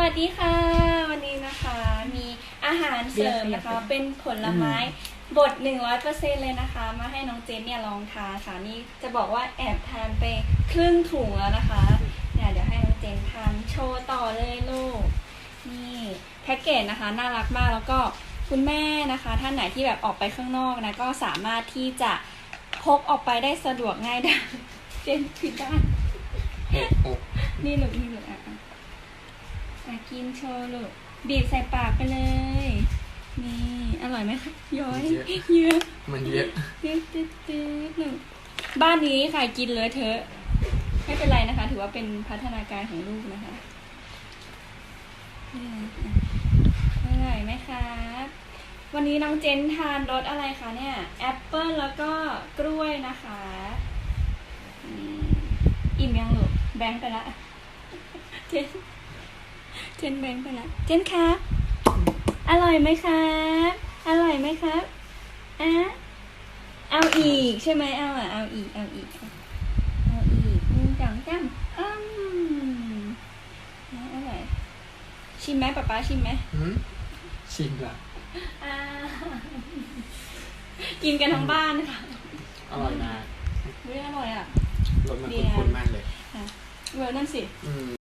วัสดีค่ะ วันนี้นะคะ มีอาหารเสริมนะคะ เป็นผลไม้บด100%เลยนะคะ มาให้น้องเจนเนี่ยลองทานค่ะนี่จะบอกว่าแอบทานไปครึ่งถุงแล้วนะคะเนี่ยเดี๋ยวให้น้องเจนทานโชว์ต่อเลยลูกนี่แพ็กเกจนะคะน่ารักมากแล้วก็คุณแม่นะคะ ท่านไหนที่แบบออกไปข้างนอกนะก็สามารถที่จะพกออกไปได้สะดวกง่ายได้เจนผิดด้านหกหกนี่ลูกนี่ลูกอะ อะอะกินโชว์ลูกบีบใส่ปากไปเลย นี่ อร่อยไหมคะย้อยเยอะมันเยอะตึ๊ดตึ๊ดตึ๊ดหนึ่งบ้านนี้ค่ะกินเลยเถอะไม่เป็นไรนะคะ ถือว่าเป็นพัฒนาการของลูกนะคะนี่อะอร่อยไหมครับวันนี้น้องเจนทานรสอะไรคะเนี่ยแอปเปิลแล้วก็กล้วยนะคะอืมอิ่มยังลูกแบงค์ไปละเจน เจนแบงค์ไปละเจนครับ อร่อยไหมครับ อร่อยไหมครับอะเอาอีกใช่ไหมเอาอะเอาอีก เอาอีก เอาอีกหนึ่งสองสามอืมอร่อยชิมไหมป๊าป๊าชิมไหมหืมชิมละอ่ากินกันทั้งบ้านค่ะอร่อยมากเฮ้ยอร่อยอะรสมันคุ้นๆมากเลย เวอร์นั่นสิ อืม